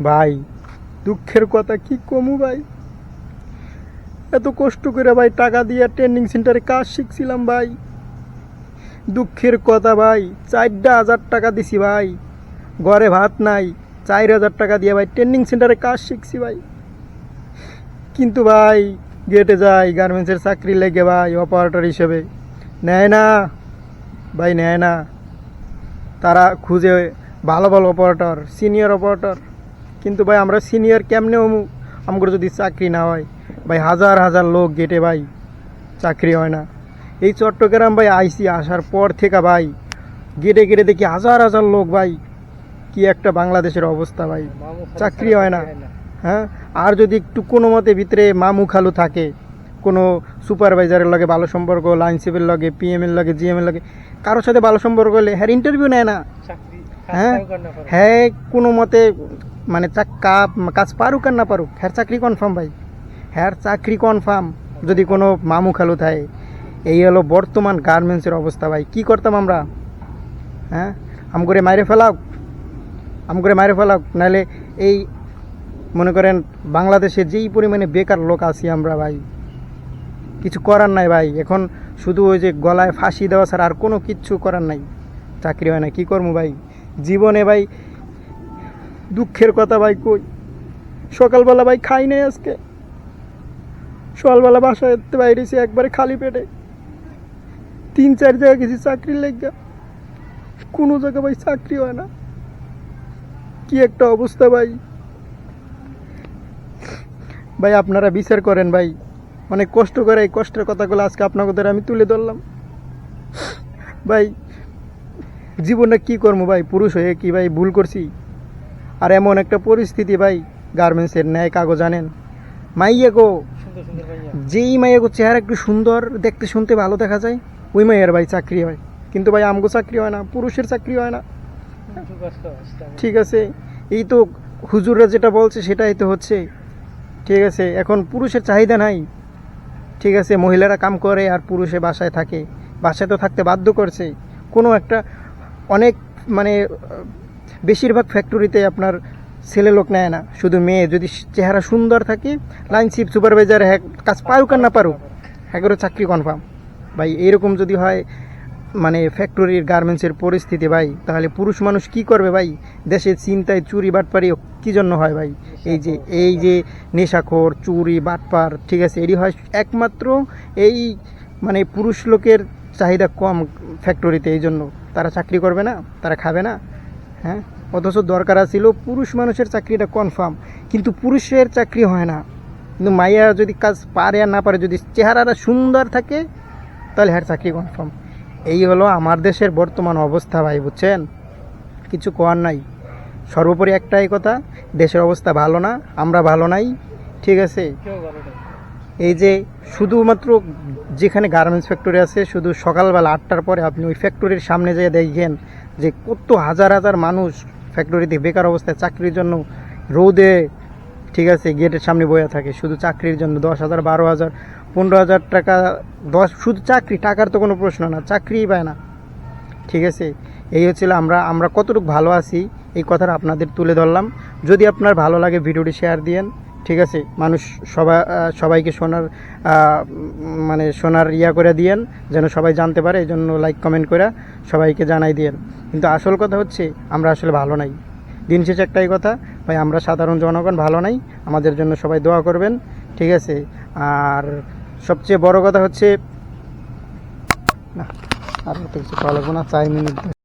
ভাই, দুঃখের কথা কি কমু ভাই? এত কষ্ট করে ভাই টাকা দিয়ে ট্রেনিং সেন্টারে কাজ শিখছিলাম ভাই। দুঃখের কথা ভাই, চারটা হাজার টাকা দিছি ভাই। ঘরে ভাত নাই, চার হাজার টাকা দিয়ে ভাই ট্রেনিং সেন্টারে কাজ শিখছি ভাই। কিন্তু ভাই গেটে যাই গার্মেন্টসের চাকরি লেগে ভাই অপারেটর হিসেবে। নেয় না, ভাই নেয় না। তারা খুঁজে ভালো ভালো অপারেটর সিনিয়র অপারেটর কিন্তু ভাই আমরা সিনিয়র কেমনে আমার যদি চাকরি না হয় ভাই হাজার হাজার লোক গেটে ভাই চাকরি হয় না। এই চট্টগ্রাম ভাই আইসি আসার পর থেকে ভাই গেটে গেটে দেখি হাজার হাজার লোক ভাই কি একটা বাংলাদেশের অবস্থা ভাই চাকরি হয় না। হ্যাঁ আর যদি একটু কোনো মতে ভিতরে মামু খালু থাকে কোনো সুপারভাইজারের লগে ভালো সম্পর্ক লাইন সিপের লগে পিএমের লগে জিএমের লগে কারোর সাথে ভালো সম্পর্ক হলে হ্যাঁ ইন্টারভিউ নেয় না। হ্যাঁ? হ্যাঁ কোনো মতে মানে কাজ পারুক আর না পারুক হ্যার চাকরি কনফার্ম ভাই। হ্যার চাকরি কনফার্ম যদি কোনো মামু খালু থাকে। এই হলো বর্তমান গার্মেন্টসের অবস্থা ভাই। কি করতাম আমরা? হ্যাঁ? আম করে মাইরে ফেলাও। আম করে মাইরে ফেলাও। নাহলে এই মনে করেন বাংলাদেশে যেই পরিমাণে বেকার লোক আছি আমরা ভাই কিছু করার নাই ভাই। এখন শুধু ওই যে গলায় ফাঁসি দেওয়া ছাড়া আর কোনো কিচ্ছু করার নাই। চাকরি হয় না কী করব ভাই? জীবনে ভাই, দুঃখের কথা ভাই কই? সকালবেলা ভাই খাই নাই আজকে। সকালবেলা বাসায় বাইরেছি একবারে খালি পেটে তিন, চার জায়গায় গেছি চাকরির লেগে। কোনো জায়গায় ভাই চাকরি হয় না। কি একটা অবস্থা ভাই। ভাই আপনারা বিচার করেন ভাই। অনেক কষ্ট করে এই কষ্টের কথাগুলো আজকে আপনাদের আমি তুলে ধরলাম। ভাই জীবনে কি করব ভাই? পুরুষ হয়ে কি ভাই ভুল করছি? আর এমন একটা পরিস্থিতি ভাই গার্মেন্টসের ন্যায় কাগজ জানেন মাইয়া গো যেই মাইয়া গো চেহারা একটু সুন্দর দেখতে শুনতে ভালো দেখা যায় ওই মাইয়ার ভাই চাকরি হয়। কিন্তু ভাই আমগো চাকরি হয় না পুরুষের চাকরি হয় না। ঠিক আছে এই তো হুজুররা যেটা বলছে সেটাই তো হচ্ছে। ঠিক আছে এখন পুরুষের চাহিদা নাই। ঠিক আছে মহিলারা কাম করে আর পুরুষে বাসায় থাকে। বাসায় তো থাকতে বাধ্য করছে। কোনো একটা অনেক মানে বেশিরভাগ ফ্যাক্টরিতে আপনার ছেলে লোক নেয় না, শুধু মেয়ে। যদি চেহারা সুন্দর থাকে লাইন শিপ সুপারভাইজার হ্যাঁ কাজ পারুক আর না পারুক হ্যাঁ করে চাকরি কনফার্ম ভাই, এরকম যদি হয় মানে ফ্যাক্টরির গার্মেন্টসের পরিস্থিতি ভাই, তাহলে পুরুষ মানুষ কি করবে ভাই? দেশের চিন্তায় চুরি বাটপারি কি জন্য হয় ভাই? এই যে এই যে নেশাখোর, চুরি, বাটপার, ঠিক আছে, এরই হয় একমাত্র এই মানে পুরুষ লোকের চাহিদা কম ফ্যাক্টরিতে এই জন্য। তারা চাকরি করবে না, তারা খাবে না হ্যাঁ? অথচ দরকার ছিল পুরুষ মানুষের চাকরিটা কনফার্ম কিন্তু পুরুষের চাকরি হয় না। কিন্তু মাইয়া যদি কাজ পারে আর না পারে, যদি চেহারাটা সুন্দর থাকে, তাহলে হ্যাঁ চাকরি কনফার্ম এই হলো আমার দেশের বর্তমান অবস্থা ভাই, বুঝছেন? কিছু কোয়ার নাই। সর্বোপরি একটাই কথা, দেশের অবস্থা ভালো না, আমরা ভালো নাই, ঠিক আছে? এই যে শুধুমাত্র যেখানে গার্মেন্টস ফ্যাক্টরি আছে, শুধু সকালবেলা আটটার পরে আপনি ওই ফ্যাক্টরির সামনে যেয়ে দেখেন যে কত হাজার হাজার মানুষ ফ্যাক্টরিতে বেকার অবস্থায় চাকরির জন্য রোদে, ঠিক আছে গেটের সামনে বয়ে থাকে। শুধু চাকরির জন্য দশ হাজার, বারো হাজার, পনেরো হাজার টাকা, দশ, শুধু চাকরি, টাকার তো কোনো প্রশ্ন না, চাকরিই পায় না। ঠিক আছে? এই হচ্ছিল আমরা আমরা কতটুকু ভালো আছি, এই কথাটা আপনাদের তুলে ধরলাম। যদি আপনার ভালো লাগে ভিডিওটি শেয়ার দিয়েন ঠিক আছে? মানুষ সবাই সবাইকে শোনার মানে শোনার ইয়া করে দিয়েন, যেন সবাই জানতে পারে এই জন্য লাইক কমেন্ট করে সবাইকে জানাই দিয়েন। কিন্তু আসল কথা হচ্ছে, আমরা আসলে ভালো নাই। দিন শেষে একটাই কথা, ভাই, আমরা সাধারণ জনগণ, ভালো নাই। আমাদের জন্য সবাই দোয়া করবেন, ঠিক আছে? আর সবচেয়ে বড় কথা হচ্ছে, না, আর কিছু ভালো লাগবো না, চার মিনিট